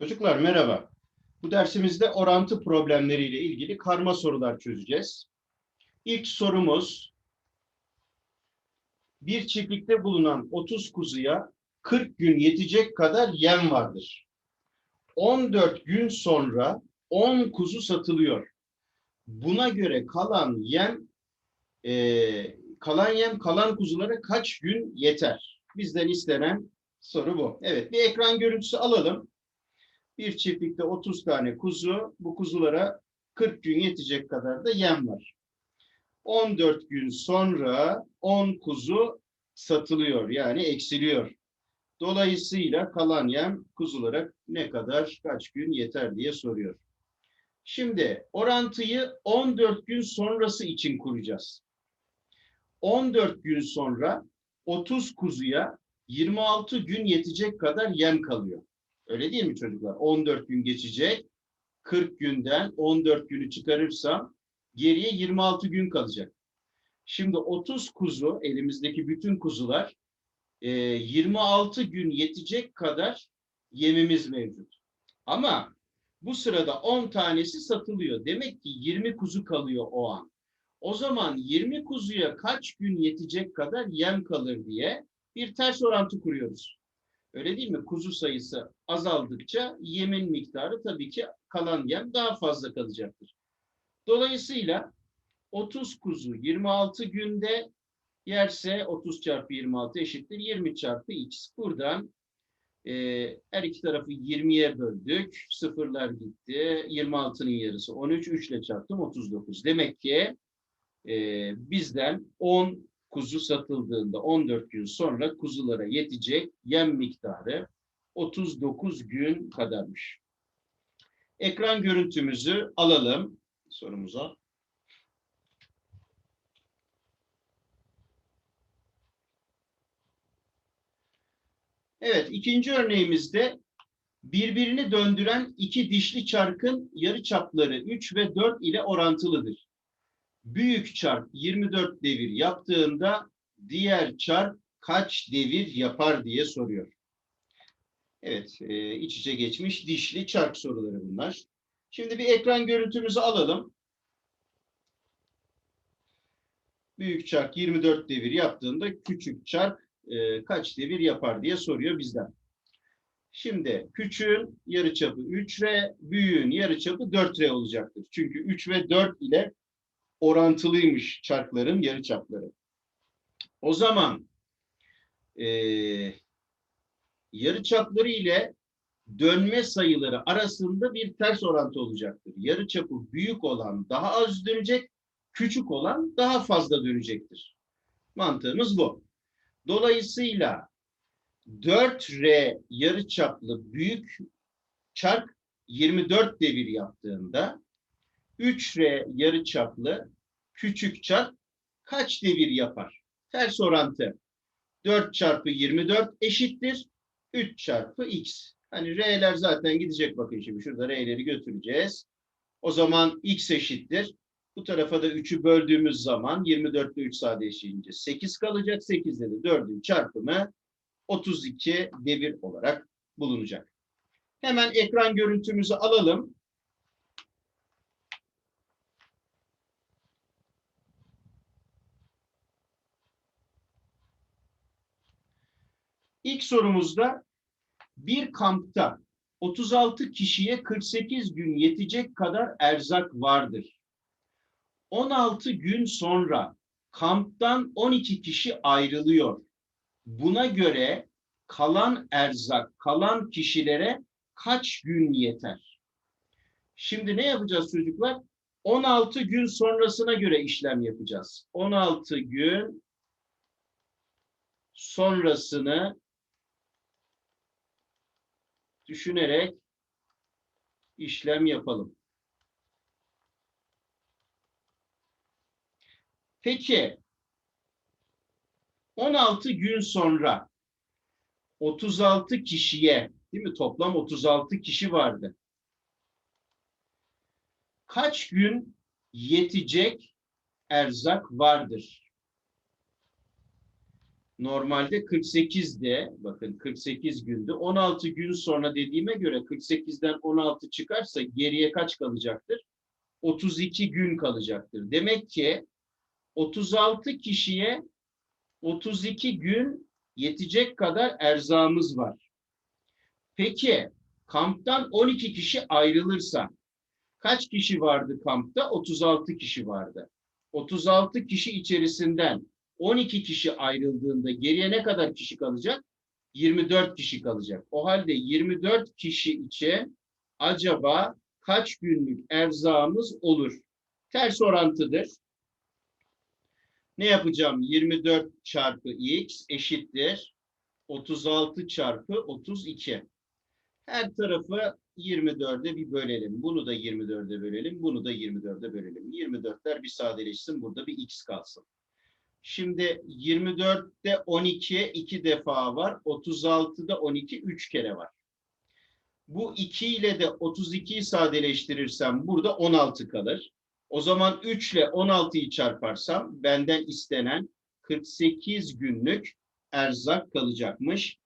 Çocuklar merhaba. Bu dersimizde orantı problemleriyle ilgili karma sorular çözeceğiz. İlk sorumuz bir çiftlikte bulunan 30 kuzuya 40 gün yetecek kadar yem vardır. 14 gün sonra 10 kuzu satılıyor. Buna göre kalan yem eee, kalan yem kalan kuzulara kaç gün yeter? Bizden istenen soru bu. Evet bir ekran görüntüsü alalım. Bir çiftlikte 30 tane kuzu, bu kuzulara 40 gün yetecek kadar da yem var. 14 gün sonra 10 kuzu satılıyor yani eksiliyor. Dolayısıyla kalan yem kuzulara ne kadar, kaç gün yeter diye soruyor. Şimdi orantıyı 14 gün sonrası için kuracağız. 14 gün sonra 30 kuzuya 26 gün yetecek kadar yem kalıyor. Öyle değil mi çocuklar? 14 gün geçecek. 40 günden 14 günü çıkarırsam geriye 26 gün kalacak. Şimdi 30 kuzu, elimizdeki bütün kuzular e, 26 gün yetecek kadar yemimiz mevcut. Ama bu sırada 10 tanesi satılıyor. Demek ki 20 kuzu kalıyor o an. O zaman 20 kuzuya kaç gün yetecek kadar yem kalır diye bir ters orantı kuruyoruz. Öyle değil mi? Kuzu sayısı azaldıkça yemin miktarı tabii ki kalan yem daha fazla kalacaktır. Dolayısıyla 30 kuzu 26 günde yerse 30 çarpı 26 eşittir 20 çarpı x. Buradan e, her iki tarafı 20'ye böldük. Sıfırlar gitti. 26'nın yarısı 13. 3 ile çarptım 39. Demek ki e, bizden 10 kuzu satıldığında 14 gün sonra kuzulara yetecek yem miktarı 39 gün kadarmış. Ekran görüntümüzü alalım sorumuza. Evet, ikinci örneğimizde birbirini döndüren iki dişli çarkın yarıçapları 3 ve 4 ile orantılıdır büyük çark 24 devir yaptığında diğer çark kaç devir yapar diye soruyor. Evet, e, iç içe geçmiş dişli çark soruları bunlar. Şimdi bir ekran görüntümüzü alalım. Büyük çark 24 devir yaptığında küçük çark e, kaç devir yapar diye soruyor bizden. Şimdi küçüğün yarıçapı 3R, büyüğün yarıçapı 4R olacaktır. Çünkü 3 ve 4 ile orantılıymış çarkların yarıçapları. O zaman e, yarıçapları ile dönme sayıları arasında bir ters orantı olacaktır. Yarıçapı büyük olan daha az dönecek, küçük olan daha fazla dönecektir. Mantığımız bu. Dolayısıyla 4R yarıçaplı büyük çark 24 devir yaptığında 3R yarıçaplı küçük çark kaç devir yapar? Ters orantı. 4 çarpı 24 eşittir 3 çarpı x. Hani R'ler zaten gidecek bakın şimdi şurada R'leri götüreceğiz. O zaman x eşittir. Bu tarafa da 3'ü böldüğümüz zaman 24 ile 3 sadeleşince 8 kalacak. 8 ile de 4'ün çarpımı 32 devir olarak bulunacak. Hemen ekran görüntümüzü alalım. İlk sorumuzda bir kampta 36 kişiye 48 gün yetecek kadar erzak vardır. 16 gün sonra kamptan 12 kişi ayrılıyor. Buna göre kalan erzak, kalan kişilere kaç gün yeter? Şimdi ne yapacağız çocuklar? 16 gün sonrasına göre işlem yapacağız. 16 gün sonrasını düşünerek işlem yapalım. Peki 16 gün sonra 36 kişiye değil mi toplam 36 kişi vardı. Kaç gün yetecek erzak vardır? Normalde 48'de bakın 48 gündü. 16 gün sonra dediğime göre 48'den 16 çıkarsa geriye kaç kalacaktır? 32 gün kalacaktır. Demek ki 36 kişiye 32 gün yetecek kadar erzağımız var. Peki kamptan 12 kişi ayrılırsa kaç kişi vardı kampta? 36 kişi vardı. 36 kişi içerisinden 12 kişi ayrıldığında geriye ne kadar kişi kalacak? 24 kişi kalacak. O halde 24 kişi için acaba kaç günlük erzağımız olur? Ters orantıdır. Ne yapacağım? 24 çarpı x eşittir 36 çarpı 32. Her tarafı 24'e bir bölelim. Bunu da 24'e bölelim. Bunu da 24'e bölelim. 24'ler bir sadeleşsin. Burada bir x kalsın. Şimdi 24'te 12 iki defa var. 36'da 12 üç kere var. Bu 2 ile de 32'yi sadeleştirirsem burada 16 kalır. O zaman 3 ile 16'yı çarparsam benden istenen 48 günlük erzak kalacakmış.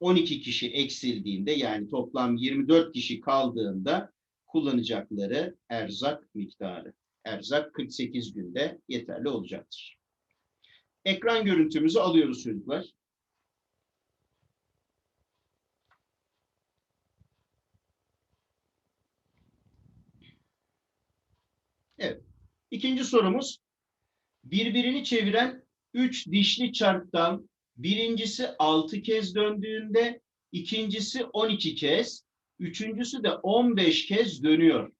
12 kişi eksildiğinde yani toplam 24 kişi kaldığında kullanacakları erzak miktarı. Erzak 48 günde yeterli olacaktır. Ekran görüntümüzü alıyoruz çocuklar. Evet. İkinci sorumuz. Birbirini çeviren üç dişli çarktan birincisi altı kez döndüğünde, ikincisi 12 kez, üçüncüsü de 15 kez dönüyor.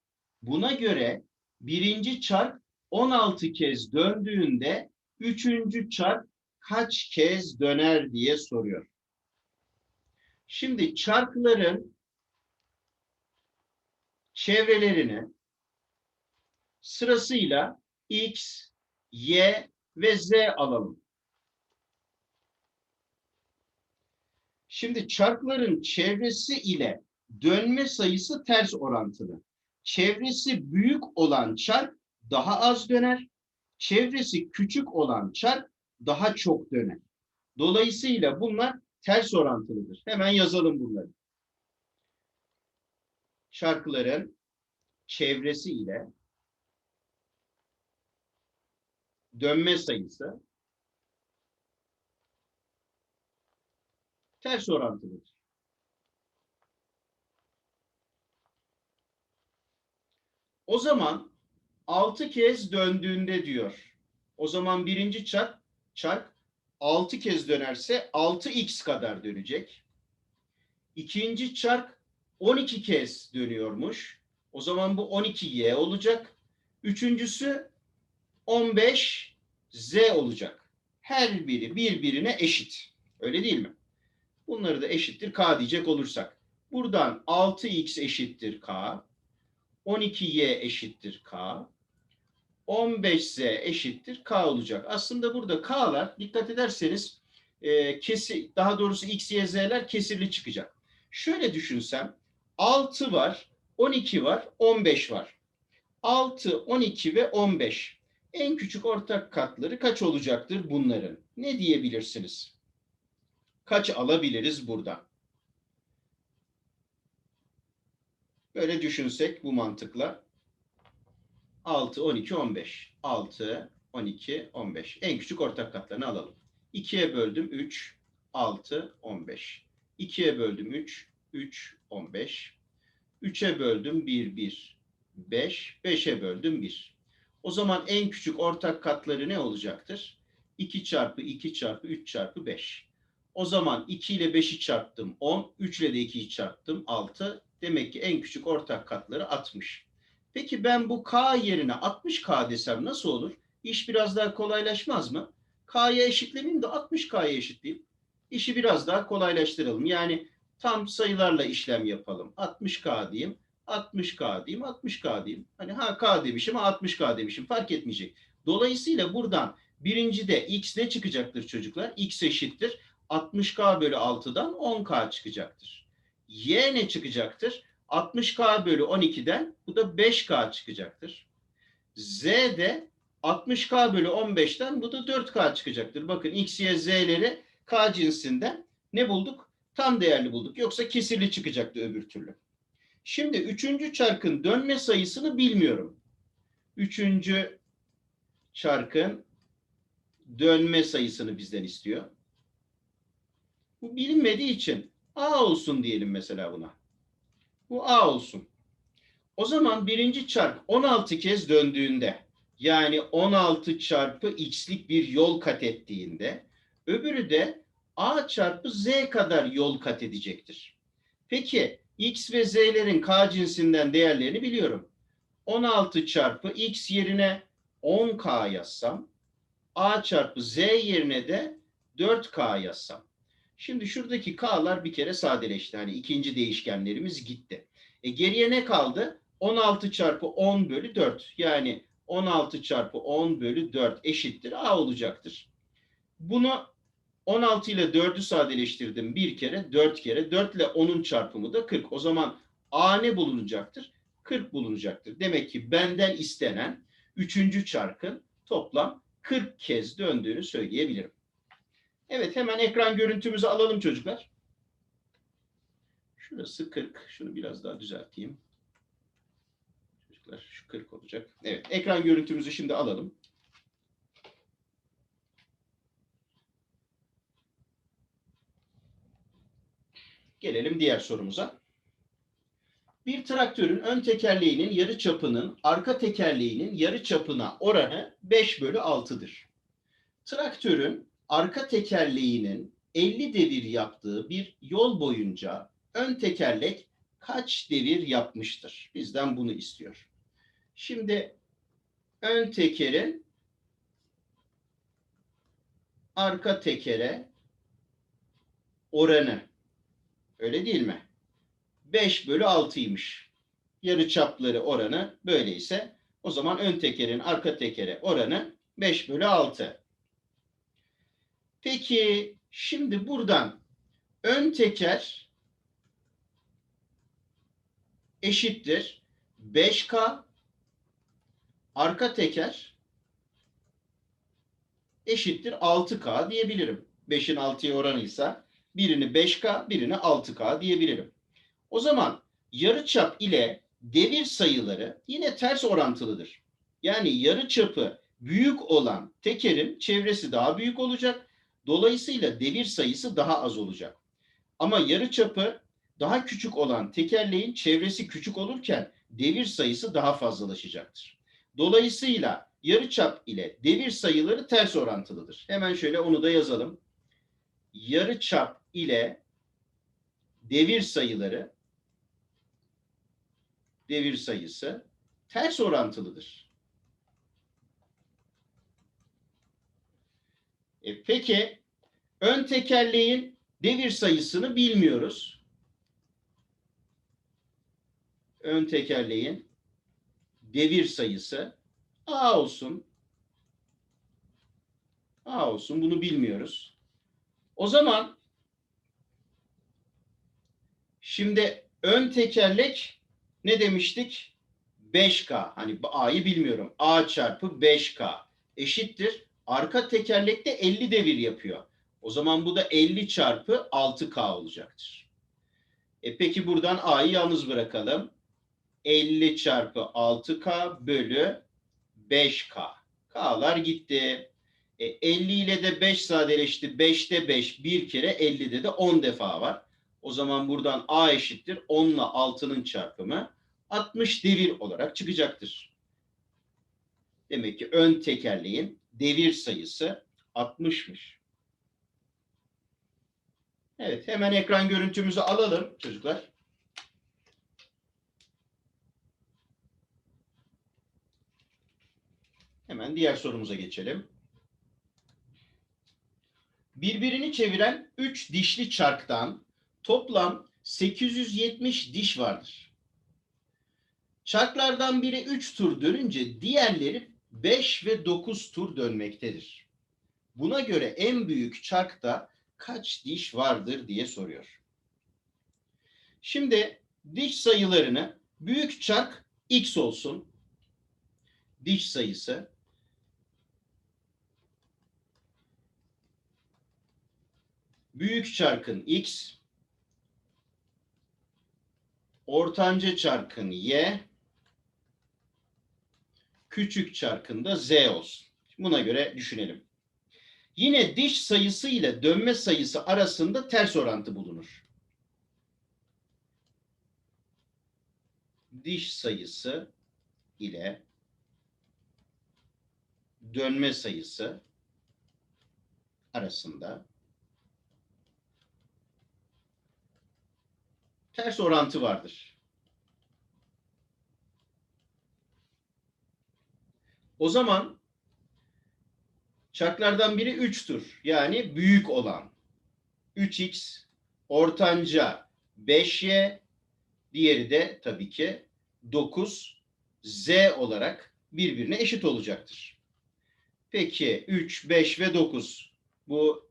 Buna göre birinci çark 16 kez döndüğünde üçüncü çark kaç kez döner diye soruyor. Şimdi çarkların çevrelerini sırasıyla x, y ve z alalım. Şimdi çarkların çevresi ile dönme sayısı ters orantılı. Çevresi büyük olan çark daha az döner. Çevresi küçük olan çark daha çok döner. Dolayısıyla bunlar ters orantılıdır. Hemen yazalım bunları. Çarkların çevresi ile dönme sayısı ters orantılıdır. O zaman 6 kez döndüğünde diyor. O zaman birinci çark, çark 6 kez dönerse 6x kadar dönecek. İkinci çark 12 kez dönüyormuş. O zaman bu 12y olacak. Üçüncüsü 15 z olacak. Her biri birbirine eşit. Öyle değil mi? Bunları da eşittir k diyecek olursak. Buradan 6x eşittir k. 12y eşittir k. 15z eşittir k olacak. Aslında burada k'lar dikkat ederseniz e, kesi, daha doğrusu x, y, z'ler kesirli çıkacak. Şöyle düşünsem 6 var, 12 var, 15 var. 6, 12 ve 15. En küçük ortak katları kaç olacaktır bunların? Ne diyebilirsiniz? Kaç alabiliriz burada? Böyle düşünsek bu mantıkla 6, 12, 15. 6, 12, 15. En küçük ortak katlarını alalım. 2'ye böldüm 3, 6, 15. 2'ye böldüm 3, 3, 15. 3'e böldüm 1, 1, 5. 5'e böldüm 1. O zaman en küçük ortak katları ne olacaktır? 2 çarpı 2 çarpı 3 çarpı 5. O zaman 2 ile 5'i çarptım 10, 3 ile de 2'yi çarptım 6. Demek ki en küçük ortak katları 60. Peki ben bu k yerine 60k desem nasıl olur? İş biraz daha kolaylaşmaz mı? k'ya eşitlemeyeyim de 60k'ya eşitleyeyim. İşi biraz daha kolaylaştıralım. Yani tam sayılarla işlem yapalım. 60k diyeyim. 60k diyeyim, 60k diyeyim. Hani ha k demişim, ha 60k demişim fark etmeyecek. Dolayısıyla buradan birinci de x ne çıkacaktır çocuklar? x eşittir 60k bölü 6'dan 10k çıkacaktır. y ne çıkacaktır? 60k bölü 12'den bu da 5k çıkacaktır. z de 60k bölü 15'ten bu da 4k çıkacaktır. Bakın x, y, z'leri K cinsinden ne bulduk? Tam değerli bulduk. Yoksa kesirli çıkacaktı öbür türlü. Şimdi üçüncü çarkın dönme sayısını bilmiyorum. Üçüncü çarkın dönme sayısını bizden istiyor. Bu bilinmediği için A olsun diyelim mesela buna. Bu A olsun. O zaman birinci çark 16 kez döndüğünde yani 16 çarpı x'lik bir yol kat ettiğinde öbürü de a çarpı z kadar yol kat edecektir. Peki x ve z'lerin k cinsinden değerlerini biliyorum. 16 çarpı x yerine 10k yazsam a çarpı z yerine de 4k yazsam. Şimdi şuradaki k'lar bir kere sadeleşti. Hani ikinci değişkenlerimiz gitti. E geriye ne kaldı? 16 çarpı 10 bölü 4. Yani 16 çarpı 10 bölü 4 eşittir A olacaktır. Bunu 16 ile 4'ü sadeleştirdim bir kere, 4 kere. 4 ile 10'un çarpımı da 40. O zaman A ne bulunacaktır? 40 bulunacaktır. Demek ki benden istenen 3. çarkın toplam 40 kez döndüğünü söyleyebilirim. Evet hemen ekran görüntümüzü alalım çocuklar. Şurası 40. Şunu biraz daha düzelteyim. Çocuklar şu 40 olacak. Evet ekran görüntümüzü şimdi alalım. Gelelim diğer sorumuza. Bir traktörün ön tekerleğinin yarı çapının arka tekerleğinin yarı çapına oranı 5 bölü 6'dır. Traktörün arka tekerleğinin 50 devir yaptığı bir yol boyunca ön tekerlek kaç devir yapmıştır? Bizden bunu istiyor. Şimdi ön tekerin arka tekere oranı öyle değil mi? 5 bölü 6'ymış. Yarı çapları oranı böyleyse o zaman ön tekerin arka tekere oranı 5 bölü 6. Peki şimdi buradan ön teker eşittir 5K arka teker eşittir 6K diyebilirim. 5'in 6'ya oranıysa birini 5K birini 6K diyebilirim. O zaman yarıçap ile devir sayıları yine ters orantılıdır. Yani yarıçapı büyük olan tekerin çevresi daha büyük olacak. Dolayısıyla devir sayısı daha az olacak. Ama yarıçapı daha küçük olan tekerleğin çevresi küçük olurken devir sayısı daha fazlalaşacaktır. Dolayısıyla yarıçap ile devir sayıları ters orantılıdır. Hemen şöyle onu da yazalım. Yarıçap ile devir sayıları devir sayısı ters orantılıdır. E peki ön tekerleğin devir sayısını bilmiyoruz. Ön tekerleğin devir sayısı A olsun. A olsun bunu bilmiyoruz. O zaman şimdi ön tekerlek ne demiştik? 5K. Hani A'yı bilmiyorum. A çarpı 5K eşittir. Arka tekerlekte 50 devir yapıyor. O zaman bu da 50 çarpı 6K olacaktır. E peki buradan A'yı yalnız bırakalım. 50 çarpı 6K bölü 5K. K'lar gitti. E, 50 ile de 5 sadeleşti. 5'te 5 bir kere 50'de de 10 defa var. O zaman buradan A eşittir 10 ile 6'nın çarpımı 60 devir olarak çıkacaktır. Demek ki ön tekerleğin devir sayısı 60'mış. Evet hemen ekran görüntümüzü alalım çocuklar. Hemen diğer sorumuza geçelim. Birbirini çeviren 3 dişli çarktan toplam 870 diş vardır. Çarklardan biri 3 tur dönünce diğerleri 5 ve 9 tur dönmektedir. Buna göre en büyük çarkta kaç diş vardır diye soruyor. Şimdi diş sayılarını büyük çark x olsun. Diş sayısı büyük çarkın x, ortanca çarkın y, küçük çarkın da z olsun. Buna göre düşünelim. Yine diş sayısı ile dönme sayısı arasında ters orantı bulunur. Diş sayısı ile dönme sayısı arasında ters orantı vardır. O zaman çarklardan biri 3'tür. Yani büyük olan. 3x, ortanca 5y, diğeri de tabii ki 9 z olarak birbirine eşit olacaktır. Peki 3, 5 ve 9. Bu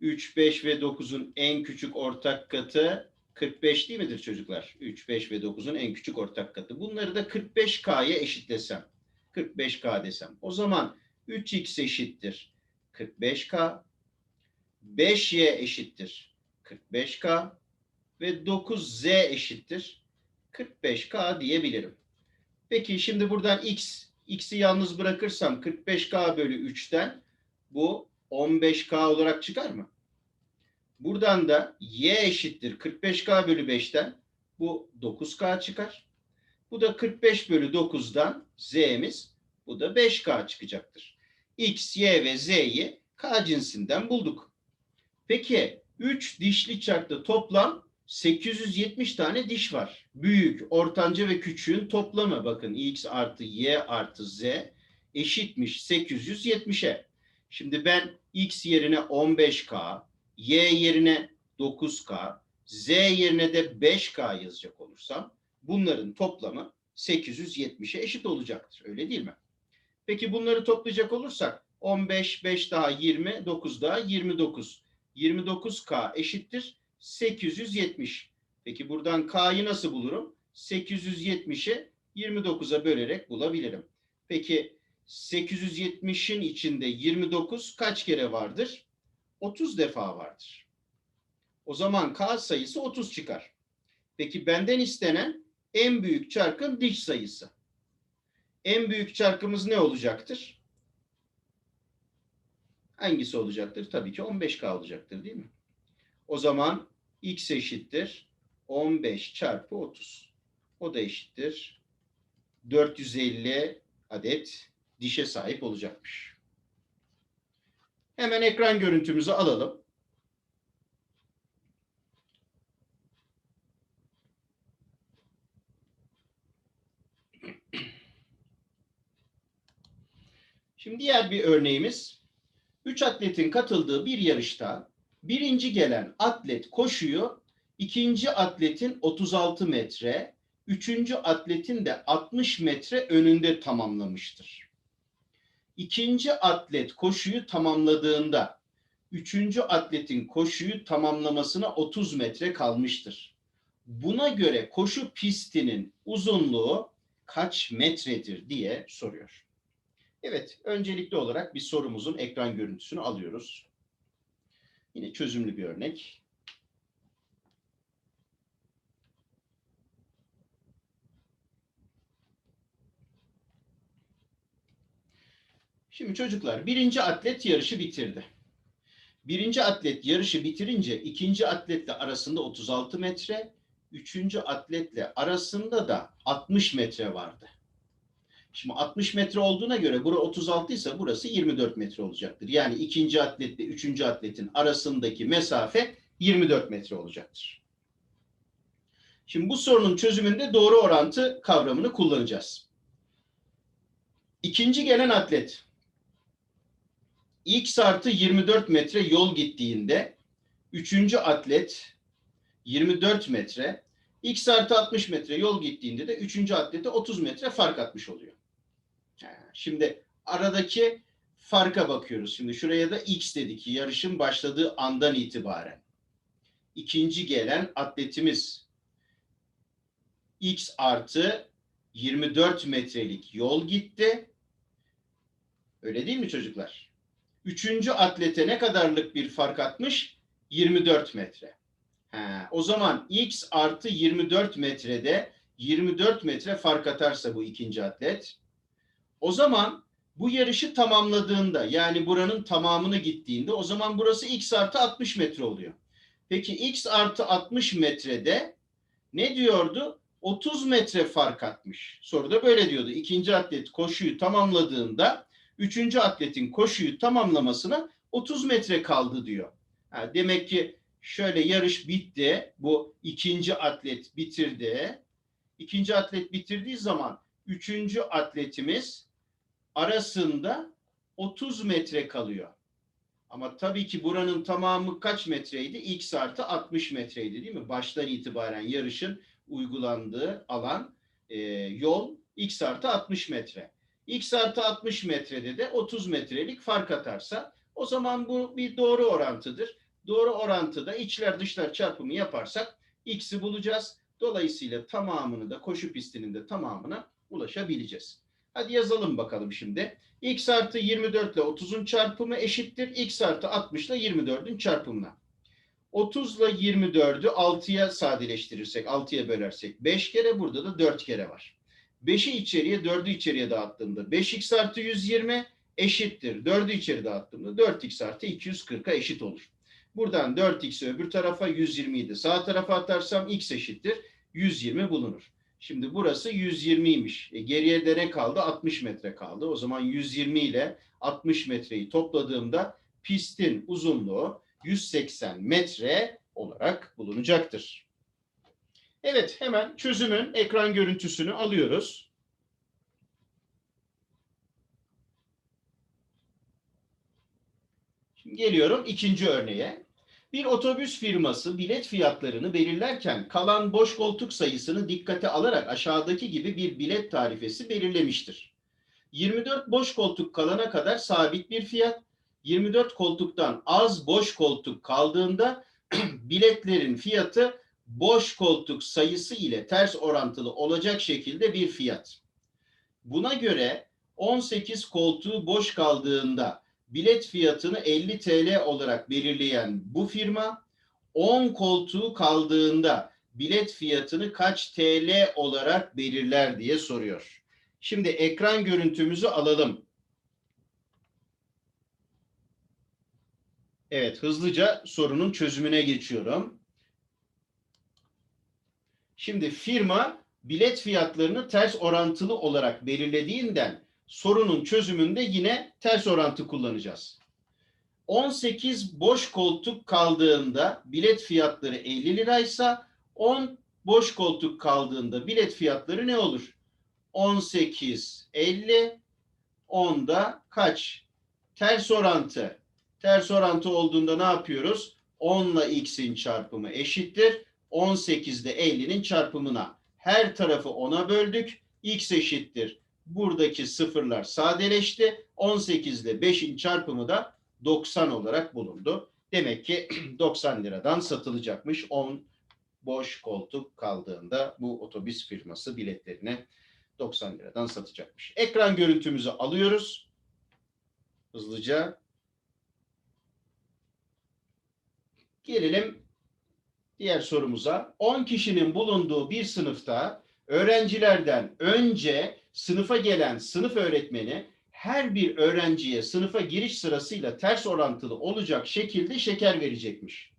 3, 5 ve 9'un en küçük ortak katı 45 değil midir çocuklar? 3, 5 ve 9'un en küçük ortak katı. Bunları da 45K'ya eşitlesem. 45K desem. O zaman 3x eşittir 45K. 5y eşittir 45K. Ve 9z eşittir 45K diyebilirim. Peki şimdi buradan x, x'i yalnız bırakırsam 45K bölü 3'ten bu 15K olarak çıkar mı? Buradan da y eşittir 45K bölü 5'ten bu 9K çıkar. Bu da 45 bölü 9'dan z'miz bu da 5K çıkacaktır. X, Y ve Z'yi K cinsinden bulduk. Peki 3 dişli çarkta toplam 870 tane diş var. Büyük, ortanca ve küçüğün toplamı bakın X artı Y artı Z eşitmiş 870'e. Şimdi ben X yerine 15K, Y yerine 9K, Z yerine de 5K yazacak olursam bunların toplamı 870'e eşit olacaktır. Öyle değil mi? Peki bunları toplayacak olursak 15, 5 daha 20, 9 daha 29. 29K eşittir 870. Peki buradan K'yı nasıl bulurum? 870'i 29'a bölerek bulabilirim. Peki 870'in içinde 29 kaç kere vardır? 30 defa vardır. O zaman K sayısı 30 çıkar. Peki benden istenen en büyük çarkın diş sayısı. En büyük çarkımız ne olacaktır? Hangisi olacaktır? Tabii ki 15K olacaktır değil mi? O zaman x eşittir 15 çarpı 30. O da eşittir 450 adet dişe sahip olacakmış. Hemen ekran görüntümüzü alalım. Şimdi diğer bir örneğimiz. Üç atletin katıldığı bir yarışta birinci gelen atlet koşuyu ikinci atletin 36 metre, üçüncü atletin de 60 metre önünde tamamlamıştır. İkinci atlet koşuyu tamamladığında üçüncü atletin koşuyu tamamlamasına 30 metre kalmıştır. Buna göre koşu pistinin uzunluğu kaç metredir diye soruyor. Evet, öncelikli olarak bir sorumuzun ekran görüntüsünü alıyoruz. Yine çözümlü bir örnek. Şimdi çocuklar birinci atlet yarışı bitirdi. Birinci atlet yarışı bitirince ikinci atletle arasında 36 metre, üçüncü atletle arasında da 60 metre vardı. Şimdi 60 metre olduğuna göre bura 36 ise burası 24 metre olacaktır. Yani ikinci atletle üçüncü atletin arasındaki mesafe 24 metre olacaktır. Şimdi bu sorunun çözümünde doğru orantı kavramını kullanacağız. İkinci gelen atlet x artı 24 metre yol gittiğinde üçüncü atlet 24 metre x artı 60 metre yol gittiğinde de üçüncü atlete 30 metre fark atmış oluyor. Şimdi aradaki farka bakıyoruz. Şimdi şuraya da x dedik yarışın başladığı andan itibaren. İkinci gelen atletimiz x artı 24 metrelik yol gitti. Öyle değil mi çocuklar? Üçüncü atlete ne kadarlık bir fark atmış? 24 metre. He, o zaman x artı 24 metrede 24 metre fark atarsa bu ikinci atlet. O zaman bu yarışı tamamladığında yani buranın tamamını gittiğinde o zaman burası x artı 60 metre oluyor. Peki x artı 60 metrede ne diyordu? 30 metre fark atmış. Soruda böyle diyordu. İkinci atlet koşuyu tamamladığında üçüncü atletin koşuyu tamamlamasına 30 metre kaldı diyor. Ha, demek ki şöyle yarış bitti. Bu ikinci atlet bitirdi. İkinci atlet bitirdiği zaman üçüncü atletimiz arasında 30 metre kalıyor. Ama tabii ki buranın tamamı kaç metreydi? X artı 60 metreydi değil mi? Baştan itibaren yarışın uygulandığı alan e, yol X artı 60 metre. X artı 60 metrede de 30 metrelik fark atarsa o zaman bu bir doğru orantıdır. Doğru orantıda içler dışlar çarpımı yaparsak X'i bulacağız. Dolayısıyla tamamını da koşu pistinin de tamamına ulaşabileceğiz. Hadi yazalım bakalım şimdi. X artı 24 ile 30'un çarpımı eşittir. X artı 60 ile 24'ün çarpımına. 30 ile 24'ü 6'ya sadeleştirirsek, 6'ya bölersek 5 kere burada da 4 kere var. 5'i içeriye 4'ü içeriye dağıttığımda 5x artı 120 eşittir. 4'ü içeri dağıttığımda 4x artı 240'a eşit olur. Buradan 4x'i öbür tarafa 120'yi de sağ tarafa atarsam x eşittir. 120 bulunur. Şimdi burası 120'ymiş. E geriye de ne kaldı? 60 metre kaldı. O zaman 120 ile 60 metreyi topladığımda pistin uzunluğu 180 metre olarak bulunacaktır. Evet hemen çözümün ekran görüntüsünü alıyoruz. Şimdi geliyorum ikinci örneğe. Bir otobüs firması bilet fiyatlarını belirlerken kalan boş koltuk sayısını dikkate alarak aşağıdaki gibi bir bilet tarifesi belirlemiştir. 24 boş koltuk kalana kadar sabit bir fiyat, 24 koltuktan az boş koltuk kaldığında biletlerin fiyatı boş koltuk sayısı ile ters orantılı olacak şekilde bir fiyat. Buna göre 18 koltuğu boş kaldığında bilet fiyatını 50 TL olarak belirleyen bu firma 10 koltuğu kaldığında bilet fiyatını kaç TL olarak belirler diye soruyor. Şimdi ekran görüntümüzü alalım. Evet, hızlıca sorunun çözümüne geçiyorum. Şimdi firma bilet fiyatlarını ters orantılı olarak belirlediğinden sorunun çözümünde yine ters orantı kullanacağız. 18 boş koltuk kaldığında bilet fiyatları 50 liraysa 10 boş koltuk kaldığında bilet fiyatları ne olur? 18 50 10'da kaç? Ters orantı. Ters orantı olduğunda ne yapıyoruz? 10 ile x'in çarpımı eşittir. 18 ile 50'nin çarpımına. Her tarafı 10'a böldük. x eşittir. Buradaki sıfırlar sadeleşti. 18 ile 5'in çarpımı da 90 olarak bulundu. Demek ki 90 liradan satılacakmış 10 boş koltuk kaldığında bu otobüs firması biletlerini 90 liradan satacakmış. Ekran görüntümüzü alıyoruz. Hızlıca. Gelelim diğer sorumuza. 10 kişinin bulunduğu bir sınıfta öğrencilerden önce sınıfa gelen sınıf öğretmeni her bir öğrenciye sınıfa giriş sırasıyla ters orantılı olacak şekilde şeker verecekmiş.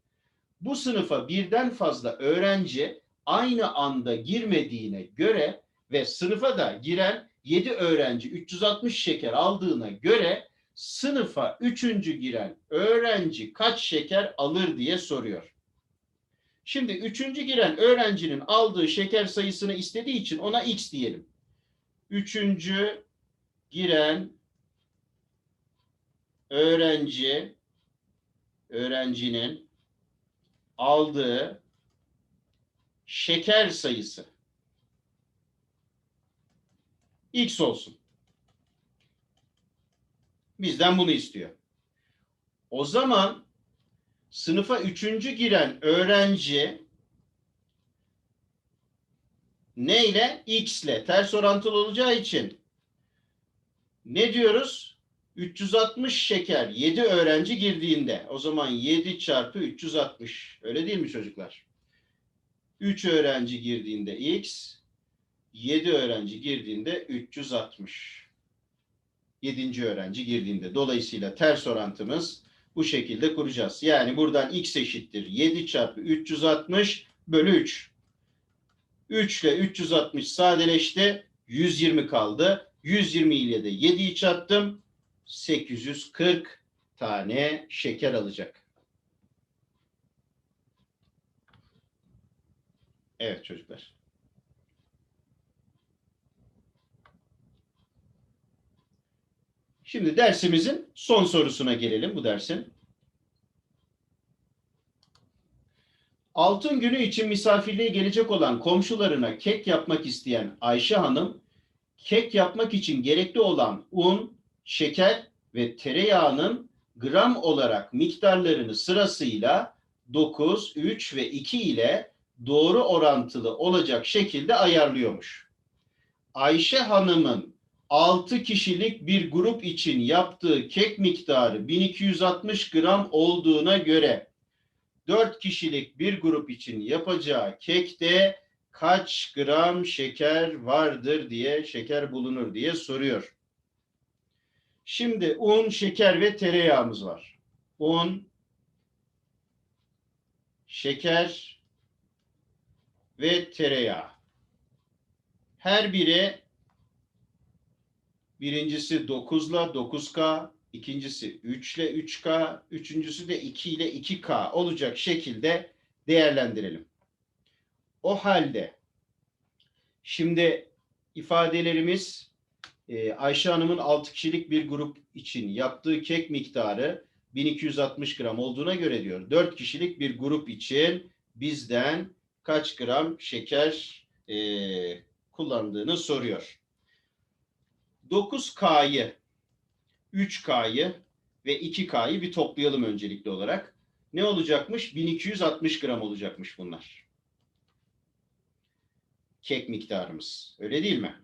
Bu sınıfa birden fazla öğrenci aynı anda girmediğine göre ve sınıfa da giren 7 öğrenci 360 şeker aldığına göre sınıfa 3. giren öğrenci kaç şeker alır diye soruyor. Şimdi 3. giren öğrencinin aldığı şeker sayısını istediği için ona x diyelim. Üçüncü giren öğrenci öğrencinin aldığı şeker sayısı x olsun. Bizden bunu istiyor. O zaman sınıfa üçüncü giren öğrenci ne ile? X ile ters orantılı olacağı için ne diyoruz? 360 şeker 7 öğrenci girdiğinde o zaman 7 çarpı 360 öyle değil mi çocuklar? 3 öğrenci girdiğinde x 7 öğrenci girdiğinde 360. 7. öğrenci girdiğinde. Dolayısıyla ters orantımız bu şekilde kuracağız. Yani buradan x eşittir 7 çarpı 360 bölü 3. 3 ile 360 sadeleşti. 120 kaldı. 120 ile de 7'yi çarptım. 840 tane şeker alacak. Evet çocuklar. Şimdi dersimizin son sorusuna gelelim bu dersin. Altın günü için misafirliğe gelecek olan komşularına kek yapmak isteyen Ayşe Hanım, kek yapmak için gerekli olan un, şeker ve tereyağının gram olarak miktarlarını sırasıyla 9, 3 ve 2 ile doğru orantılı olacak şekilde ayarlıyormuş. Ayşe Hanım'ın 6 kişilik bir grup için yaptığı kek miktarı 1260 gram olduğuna göre 4 kişilik bir grup için yapacağı kekte kaç gram şeker vardır diye şeker bulunur diye soruyor. Şimdi un, şeker ve tereyağımız var. Un, şeker ve tereyağı. Her biri birincisi 9 ile 9K, ikincisi 3 ile 3K, üçüncüsü de 2 ile 2K olacak şekilde değerlendirelim. O halde şimdi ifadelerimiz e, Ayşe Hanım'ın 6 kişilik bir grup için yaptığı kek miktarı 1260 gram olduğuna göre diyor. 4 kişilik bir grup için bizden kaç gram şeker e, kullandığını soruyor. 9K'yı, 3K'yı ve 2K'yı bir toplayalım öncelikli olarak. Ne olacakmış? 1260 gram olacakmış bunlar. Kek miktarımız. Öyle değil mi?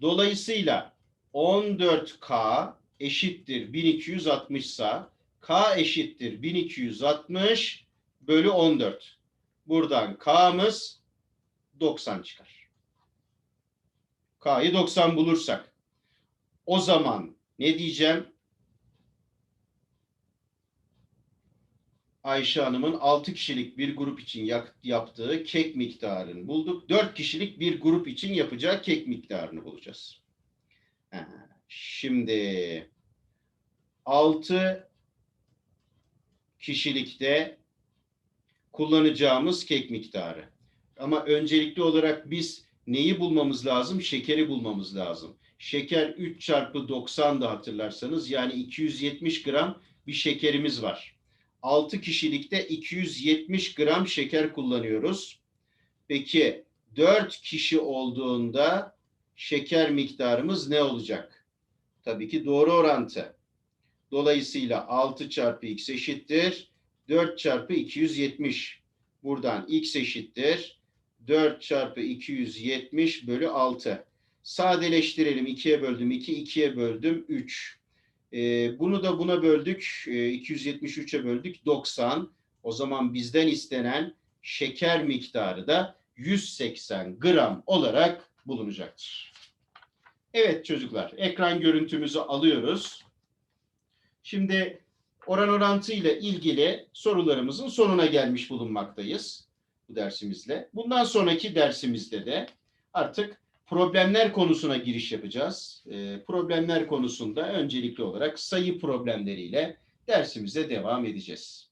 Dolayısıyla 14K eşittir 1260 ise K eşittir 1260 bölü 14. Buradan K'mız 90 çıkar. K'yı 90 bulursak o zaman ne diyeceğim? Ayşe Hanım'ın 6 kişilik bir grup için yaptığı kek miktarını bulduk. 4 kişilik bir grup için yapacağı kek miktarını bulacağız. Şimdi 6 kişilikte kullanacağımız kek miktarı. Ama öncelikli olarak biz neyi bulmamız lazım? Şekeri bulmamız lazım. Şeker 3 çarpı 90 da hatırlarsanız yani 270 gram bir şekerimiz var. 6 kişilikte 270 gram şeker kullanıyoruz. Peki 4 kişi olduğunda şeker miktarımız ne olacak? Tabii ki doğru orantı. Dolayısıyla 6 çarpı x eşittir. 4 çarpı 270. Buradan x eşittir. 4 çarpı 270 bölü 6. Sadeleştirelim. 2'ye böldüm 2, 2'ye böldüm 3. Ee, bunu da buna böldük. Ee, 273'e böldük 90. O zaman bizden istenen şeker miktarı da 180 gram olarak bulunacaktır. Evet çocuklar, ekran görüntümüzü alıyoruz. Şimdi oran orantı ile ilgili sorularımızın sonuna gelmiş bulunmaktayız bu dersimizle. Bundan sonraki dersimizde de artık problemler konusuna giriş yapacağız. E, problemler konusunda öncelikli olarak sayı problemleriyle dersimize devam edeceğiz.